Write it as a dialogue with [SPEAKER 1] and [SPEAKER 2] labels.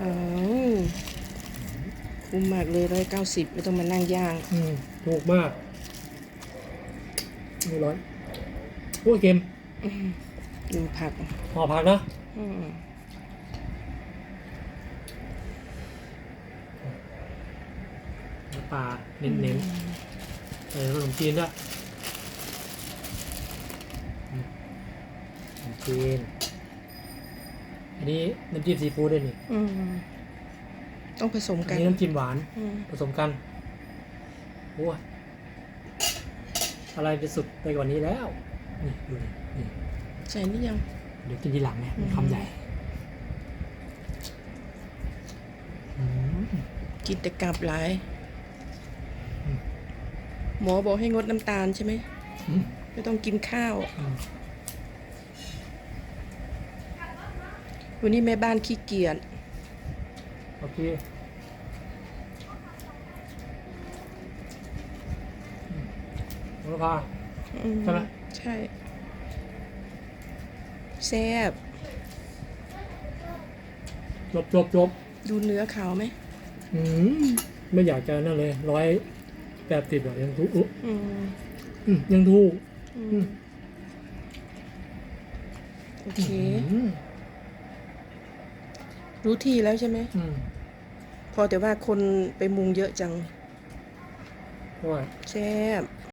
[SPEAKER 1] อ๋อคุ้มมากเลยร้อยเก้าสิบไม่ต้องมานั่งย่าง
[SPEAKER 2] อืมถูกมากไม่ร้อนโอ้ยเค็ม
[SPEAKER 1] ดูผัก
[SPEAKER 2] ห่อผักนะ
[SPEAKER 1] อืม
[SPEAKER 2] น้ำปลาเน้นๆเออขนมจีนด้วยอืมขนมจีน อันนี้น้ำจิ้มซีฟู้ดด้วยนี่
[SPEAKER 1] อืมต้องผสม
[SPEAKER 2] อั
[SPEAKER 1] กันน
[SPEAKER 2] นี้น้ำจิ้มหวาน
[SPEAKER 1] อืม
[SPEAKER 2] ผสมกันโอ้ยอะไรจะสุดไปกว่านี้แล้ว นี่ดูนี่นี่
[SPEAKER 1] ใส่นี่ยัง
[SPEAKER 2] เดี๋ยวกินทีหลังไง
[SPEAKER 1] อืม
[SPEAKER 2] คำใหญ่อืม
[SPEAKER 1] กินแต่กลับหลาย
[SPEAKER 2] อืม
[SPEAKER 1] หมอบอกให้งดน้ำตาลใช่ไหม
[SPEAKER 2] อืม
[SPEAKER 1] ไม่ต้องกินข้าว
[SPEAKER 2] อืม
[SPEAKER 1] วันนี้แม่บ้านขี้เกียจ
[SPEAKER 2] โอเคอืมแล้วก็
[SPEAKER 1] อื
[SPEAKER 2] ใช่ไหม
[SPEAKER 1] ใช่แซ่บ
[SPEAKER 2] จบจบจบ
[SPEAKER 1] ดูเนื้อขาวไหม
[SPEAKER 2] อืมไม่อยากจะนั่นเลยร้อยแปดสิบอะยังถูกอุ๊ย
[SPEAKER 1] อืม
[SPEAKER 2] อืมยังถูก
[SPEAKER 1] อื
[SPEAKER 2] อื
[SPEAKER 1] ม
[SPEAKER 2] ม
[SPEAKER 1] โอเค
[SPEAKER 2] อืม
[SPEAKER 1] รู้ที่แล้วใช่ไหม
[SPEAKER 2] อืม
[SPEAKER 1] พอแต่ว่าคนไปมุงเยอะจัง
[SPEAKER 2] โอ้ย
[SPEAKER 1] แซ่บ